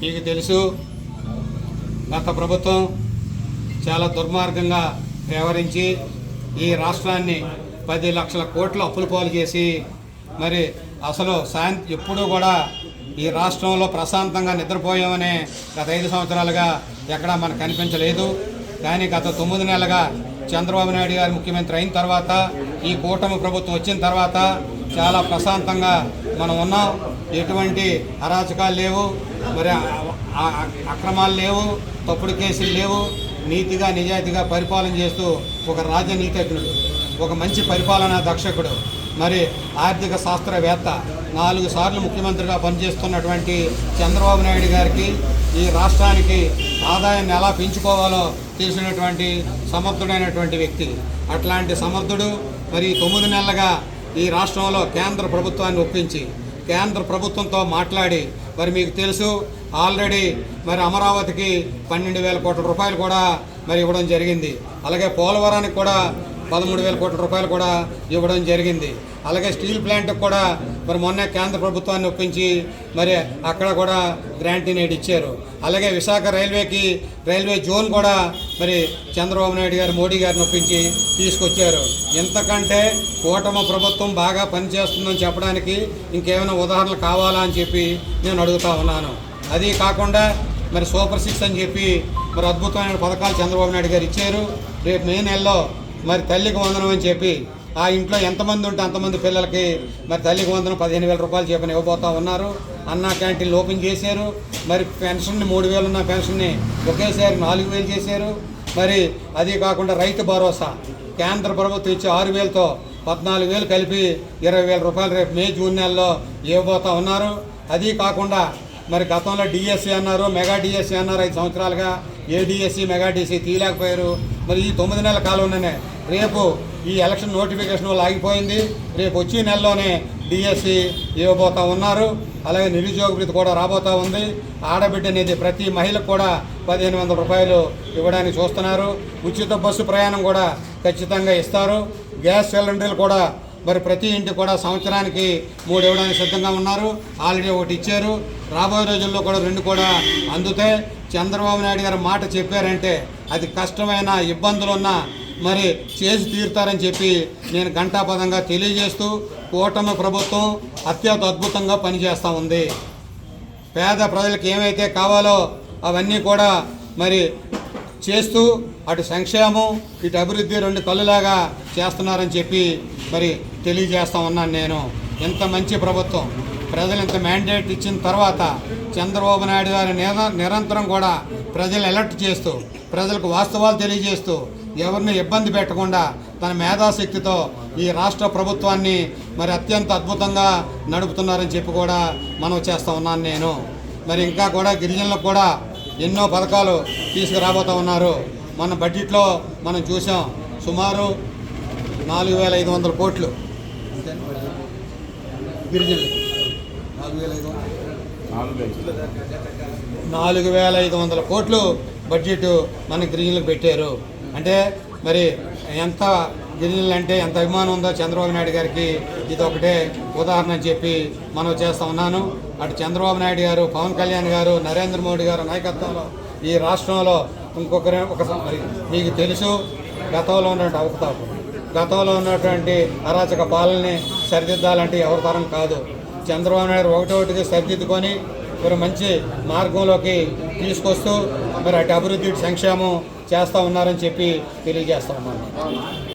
మీకు తెలుసు గత ప్రభుత్వం చాలా దుర్మార్గంగా వ్యవహరించి ఈ రాష్ట్రాన్ని పది లక్షల కోట్ల అప్పులు పాలు చేసి మరి అసలు శాంతి ఎప్పుడూ కూడా ఈ రాష్ట్రంలో ప్రశాంతంగా నిద్రపోయామనే గత ఐదు సంవత్సరాలుగా ఎక్కడా మనకు కనిపించలేదు. కానీ గత తొమ్మిది నెలలుగా చంద్రబాబు నాయుడు గారు ముఖ్యమంత్రి అయిన తర్వాత ఈ కూటమి ప్రభుత్వం వచ్చిన తర్వాత చాలా ప్రశాంతంగా మనం ఉన్నాం. ఎటువంటి అరాచకాలు లేవు మరి అక్రమాలు లేవు తప్పుడు కేసులు లేవు నీతిగా నిజాయితీగా పరిపాలన చేస్తూ ఒక రాజనీతిజ్ఞుడు ఒక మంచి పరిపాలనా దక్షకుడు మరి ఆర్థిక శాస్త్రవేత్త నాలుగు సార్లు ముఖ్యమంత్రిగా పనిచేస్తున్నటువంటి చంద్రబాబు నాయుడు గారికి ఈ రాష్ట్రానికి ఆదాయాన్ని ఎలా పెంచుకోవాలో తెలిసినటువంటి సమర్థుడైనటువంటి వ్యక్తి. అట్లాంటి సమర్థుడు మరి తొమ్మిది నెలలుగా ఈ రాష్ట్రంలో కేంద్ర ప్రభుత్వాన్ని ఒప్పించి కేంద్ర ప్రభుత్వంతో మాట్లాడి మరి మీకు తెలుసు ఆల్రెడీ మరి అమరావతికి పన్నెండు వేల కోట్ల రూపాయలు కూడా మరి ఇవ్వడం జరిగింది. అలాగే పోలవరానికి కూడా పదమూడు వేల కోట్ల రూపాయలు కూడా ఇవ్వడం జరిగింది. అలాగే స్టీల్ ప్లాంట్కి కూడా మరి మొన్న కేంద్ర ప్రభుత్వాన్ని ఒప్పించి మరి అక్కడ కూడా గ్రాంటీ నేడు ఇచ్చారు. అలాగే విశాఖ రైల్వేకి రైల్వే జోన్ కూడా మరి చంద్రబాబు నాయుడు గారు మోడీ గారిని ఒప్పించి తీసుకొచ్చారు. ఇంతకంటే కూటమి ప్రభుత్వం బాగా పనిచేస్తుందని చెప్పడానికి ఇంకేమైనా ఉదాహరణలు కావాలా అని చెప్పి నేను అడుగుతా ఉన్నాను. అది కాకుండా మరి సూపర్ సిక్స్ అని చెప్పి మరి అద్భుతమైన పథకాలు చంద్రబాబు నాయుడు గారు ఇచ్చారు. రేపు మే నెలలో మరి తల్లికి వందనం అని చెప్పి ఆ ఇంట్లో ఎంతమంది ఉంటే అంతమంది పిల్లలకి మరి తల్లికి వందనం పదిహేను వేల రూపాయలు చెప్పని ఇవ్వబోతా ఉన్నారు. అన్నా క్యాంటీన్లు ఓపెన్ చేశారు. మరి పెన్షన్ని మూడు వేలు ఉన్న పెన్షన్ని ఒకేసారి నాలుగు వేలు చేశారు. మరి అదే కాకుండా రైతు భరోసా కేంద్ర ప్రభుత్వం ఇచ్చే ఆరు వేలతో పద్నాలుగు వేలు కలిపి ఇరవై వేల రూపాయలు రేపు మే జూన్ నెలలో ఇవ్వబోతా ఉన్నారు. అది కాకుండా మరి గతంలో డిఎస్సి అన్నారు మెగా డిఎస్సి అన్నారు ఐదు సంవత్సరాలుగా. ఏ డిఎస్సి మెగా డిఎస్సి తీయలేకపోయారు. మరి ఈ తొమ్మిది నెలల కాలంలోనే రేపు ఈ ఎలక్షన్ నోటిఫికేషన్ వల్ల ఆగిపోయింది. రేపు వచ్చే నెలలోనే డిఎస్సి ఇవ్వబోతా ఉన్నారు. అలాగే నిరుద్యోగ వృత్తి కూడా రాబోతా ఉంది. ఆడబిడ్డ అనేది ప్రతి మహిళకు కూడా పదిహేను వందల రూపాయలు ఇవ్వడానికి చూస్తున్నారు. ఉచిత బస్సు ప్రయాణం కూడా ఖచ్చితంగా ఇస్తారు. గ్యాస్ సిలిండర్లు కూడా మరి ప్రతి ఇంటికి కూడా సంవత్సరానికి మూడు ఇవ్వడానికి సిద్ధంగా ఉన్నారు. ఆల్రెడీ ఒకటి ఇచ్చారు. రాబోయే రోజుల్లో కూడా రెండు కూడా అందుతాయి. చంద్రబాబు నాయుడు గారు మాట చెప్పారంటే అది కష్టమైన ఇబ్బందులున్నా మరి చేసి తీరుతారని చెప్పి నేను ఘంటాపదంగా తెలియజేస్తూ కూటమి ప్రభుత్వం అత్యంత అద్భుతంగా పనిచేస్తూ ఉంది. పేద ప్రజలకు ఏమైతే కావాలో అవన్నీ కూడా మరి చేస్తూ అటు సంక్షేమం ఇటు అభివృద్ధి రెండు కళ్ళులాగా చేస్తున్నారని చెప్పి మరి తెలియజేస్తా ఉన్నాను నేను. ఇంత మంచి ప్రభుత్వం. ప్రజలు ఇంత మ్యాండేట్ ఇచ్చిన తర్వాత చంద్రబాబు నాయుడు గారు నిరంతరం కూడా ప్రజలు అలర్ట్ చేస్తూ ప్రజలకు వాస్తవాలు తెలియజేస్తూ ఎవరిని ఇబ్బంది పెట్టకుండా తన మేధాశక్తితో ఈ రాష్ట్ర ప్రభుత్వాన్ని మరి అత్యంత అద్భుతంగా నడుపుతున్నారని చెప్పి కూడా మనం చేస్తూ ఉన్నాను నేను. మరి ఇంకా కూడా గిరిజనులకు కూడా ఎన్నో పథకాలు తీసుకురాబోతూ ఉన్నారు. మన బడ్జెట్లో మనం చూసాం సుమారు నాలుగు వేల ఐదు వందల కోట్లు. గిరిజనులు. నాలుగు వేల ఐదు వందలు. నాలుగు వేల ఐదు వందల కోట్లు బడ్జెట్ మన గిరిజనులకు పెట్టారు. అంటే మరి ఎంత గిరిజనులు అంటే ఎంత అభిమానం ఉందో చంద్రబాబు నాయుడు గారికి ఇది ఒకటే ఉదాహరణ చెప్పి మనం చేస్తా ఉన్నాను. అటు చంద్రబాబు నాయుడు గారు పవన్ కళ్యాణ్ గారు నరేంద్ర మోడీ గారు నాయకత్వంలో ఈ రాష్ట్రంలో ఇంకొకరి ఒక మరి మీకు తెలుసు గతంలో ఉన్నటువంటి అవకతవకలు. గతంలో ఉన్నటువంటి అరాచక పాలనని సరిదిద్దాలంటే ఎవరి తరం కాదు. చంద్రబాబు నాయుడు ఒకటోటికి సరిదిద్దుకొని మరి మంచి మార్గంలోకి తీసుకొస్తూ మరి అటు అభివృద్ధి సంక్షేమం చేస్తూ ఉన్నారని చెప్పి తెలియజేస్తా ఉన్నాను.